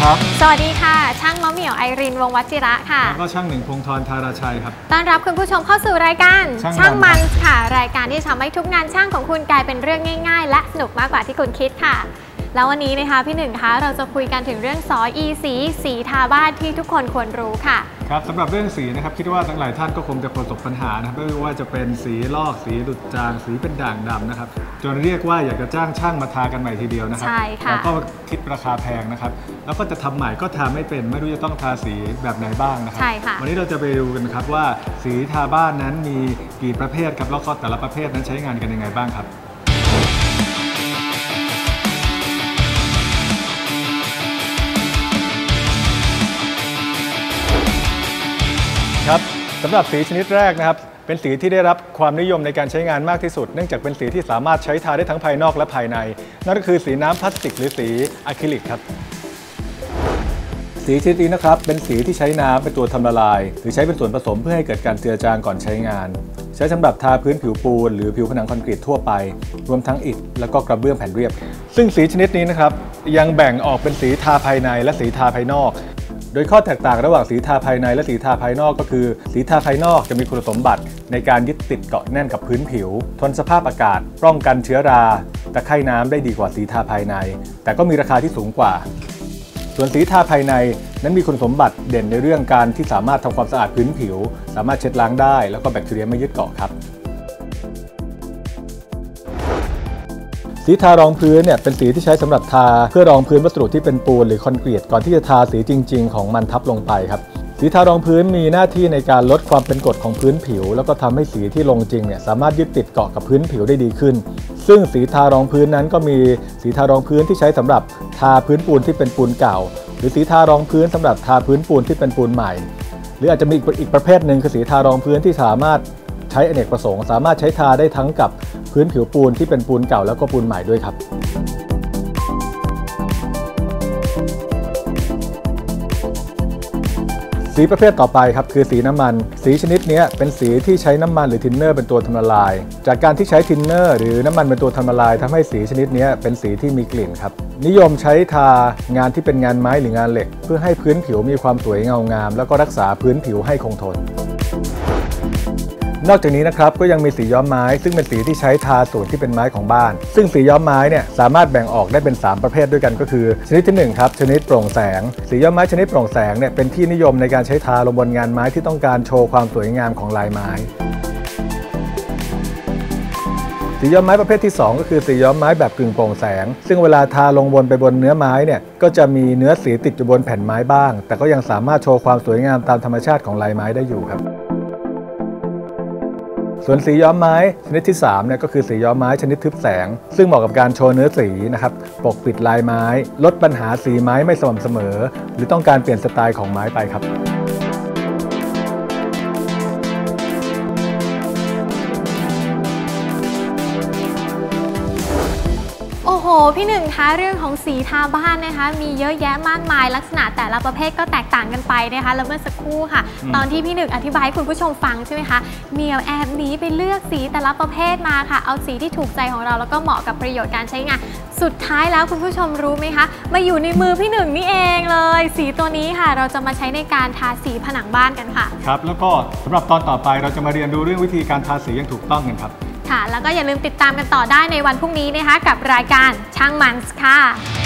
ครับ สวัสดีค่ะ ช่างมะเหมี่ยวไอรินวงศ์วัชิระค่ะ แล้วก็ช่างหนึ่งพงธรธาราชัยครับ ต้อนรับคุณผู้ชมเข้าสู่รายการช่างมันมันค่ะ รายการที่ทำให้ทุกงานช่างของคุณกลายเป็นเรื่องง่าย ๆ และสนุกมากกว่าที่คุณคิดค่ะ แล้ววันนี้นะคะพี่หนึ่งคะเราจะคุยกันถึงเรื่องซออีสีสีทาบ้านที่ทุกคนควรรู้ค่ะ ครับสำหรับเรื่องสีนะครับคิดว่าทั้งหลายท่านก็คงจะประสบปัญหานะครับไม่ว่าจะเป็นสีลอกสีหลุดจางสีเป็นด่างดำนะครับจนเรียกว่าอยากจะจ้างช่างมาทากันใหม่ทีเดียวนะครัใช่ค่ะแล้วก็คิดราคาแพงนะครับ แล้วก็จะทำใหม่ก็ทาไม่เป็นไม่รู้จะต้องทาสีแบบไหนบ้างนะครัใช่ค่ะวันนี้เราจะไปดูกันครับว่าสีทาบ้านนั้นมีกี่ประเภทครับแล้วก็แต่ละประเภทนั้นใช้งานกันยังไงบ้างครับ ครับสำหรับสีชนิดแรกนะครับ เป็นสีที่ได้รับความนิยมในการใช้งานมากที่สุด เนื่องจากเป็นสีที่สามารถใช้ทาได้ทั้งภายนอกและภายใน นั่นก็คือสีน้ำพลาสติกหรือสีอะคริลิกครับสีชนิดนี้นะครับเป็นสีที่ใช้น้ำเป็นตัวทำละลาย หรือใช้เป็นส่วนผสมเพื่อให้เกิดการเจือจางก่อนใช้งาน ใช้สำหรับทาพื้นผิวปูน หรือผิวผนังคอนกรีตทั่วไป รวมทั้งอิฐแล้วก็กระเบื้องแผ่นเรียบ ซึ่งสีชนิดนี้นะครับยังแบ่งออกเป็นสีทาภายในและสีทาภายนอก โดยข้อแตกต่างระหว่างสีทาภายในและสีทาภายนอกก็คือ สีทาภายนอกจะมีคุณสมบัติในการยึดติดเกาะแน่นกับพื้นผิว ทนสภาพอากาศ ป้องกันเชื้อราตะไคร่น้ำได้ดีกว่าสีทาภายใน แต่ก็มีราคาที่สูงกว่า ส่วนสีทาภายในนั้นมีคุณสมบัติเด่นในเรื่องการที่สามารถทำความสะอาดพื้นผิว สามารถเช็ดล้างได้ แล้วก็แบคทีเรียไม่ยึดเกาะครับ สีทารองพื้นเนี่ยเป็นสีที่ใช้สำหรับทา เพื่อรองพื้นวัสดุที่เป็นปูนหรือคอนกรีตก่อนที่จะทาสีจริง ๆ ของมันทับลงไปครับสีทารองพื้นมีหน้าที่ในการลดความเป็นกรดของพื้นผิว แล้วก็ทำให้สีที่ลงจริงเนี่ยสามารถยึดติดเกาะกับพื้นผิวได้ดีขึ้น ซึ่งสีทารองพื้นนั้นก็มีสีทารองพื้นที่ใช้สำหรับทาพื้นปูนที่เป็นปูนเก่า หรือสีทารองพื้นสำหรับทาพื้นปูนที่เป็นปูนใหม่ หรืออาจจะมีอีกอีกประเภทหนึ่งคือสีทารองพื้นที่สามารถ ใช้อเนกประสงค์สามารถใช้ทาได้ทั้งกับพื้นผิวปูนที่เป็นปูนเก่าแล้วก็ปูนใหม่ด้วยครับสีประเภทต่อไปครับคือสีน้ำมัน สีชนิดนี้เป็นสีที่ใช้น้ำมันหรือทินเนอร์เป็นตัวทำละลาย จากการที่ใช้ทินเนอร์หรือน้ำมันเป็นตัวทำละลายทำให้สีชนิดนี้เป็นสีที่มีกลิ่นครับ นิยมใช้ทางานที่เป็นงานไม้หรืองานเหล็ก เพื่อให้พื้นผิวมีความสวยเงางาม แล้วก็รักษาพื้นผิวให้คงทน นอกจากนี้นะครับก็ยังมีสีย้อมไม้ ซึ่งเป็นสีที่ใช้ทาส่วนที่เป็นไม้ของบ้าน ซึ่งสีย้อมไม้เนี่ยสามารถแบ่งออกได้เป็น 3 ประเภทด้วยกันก็คือ ชนิดที่1ครับชนิดโปร่งแสง สีย้อมไม้ชนิดโปร่งแสงเนี่ยเป็นที่นิยมในการใช้ทาลงบนงานไม้ที่ต้องการโชว์ความสวยงามของลายไม้สีย้อมไม้ประเภทที่ 2 ก็คือสีย้อมไม้แบบกึ่งโปร่งแสง ซึ่งเวลาทาลงบนไปบนเนื้อไม้เนี่ยก็จะมีเนื้อสีติดอยู่บนแผ่นไม้บ้าง แต่ก็ยังสามารถโชว์ความสวยงามตามธรรมชาติของลายไม้ได้อยู่ครับ ส่วนสีย้อมไม้ชนิดที่3เนี่ยก็คือสีย้อมไม้ชนิดทึบแสง ซึ่งเหมาะกับการโชว์เนื้อสีนะครับปกปิดลายไม้ ลดปัญหาสีไม้ไม่สม่ำเสมอ หรือต้องการเปลี่ยนสไตล์ของไม้ไปครับ พี่หนึ่งคะเรื่องของสีทาบ้านนะคะ มีเยอะแยะมากมายลักษณะแต่ละประเภทก็แตกต่างกันไปนะคะแล้วเมื่อสักครู่ค่ะอืมตอนที่พี่หนึ่งอธิบายให้คุณผู้ชมฟังใช่ไหมคะเมียวแอบหนีไปเลือกสีแต่ละประเภทมาค่ะ เอาสีที่ถูกใจของเราแล้วก็เหมาะกับประโยชน์การใช้งาน สุดท้ายแล้วคุณผู้ชมรู้ไหมคะมาอยู่ในมือพี่หนึ่งนี่เองเลย สีตัวนี้ค่ะ เราจะมาใช้ในการทาสีผนังบ้านกันค่ะ ครับ แล้วก็สำหรับตอนต่อไปเราจะมาเรียนรู้เรื่องวิธีการทาสีอย่างถูกต้องกันครับ ค่ะ แล้วก็อย่าลืมติดตามกันต่อได้ในวันพรุ่งนี้นะคะ กับรายการช่างมันส์ค่ะ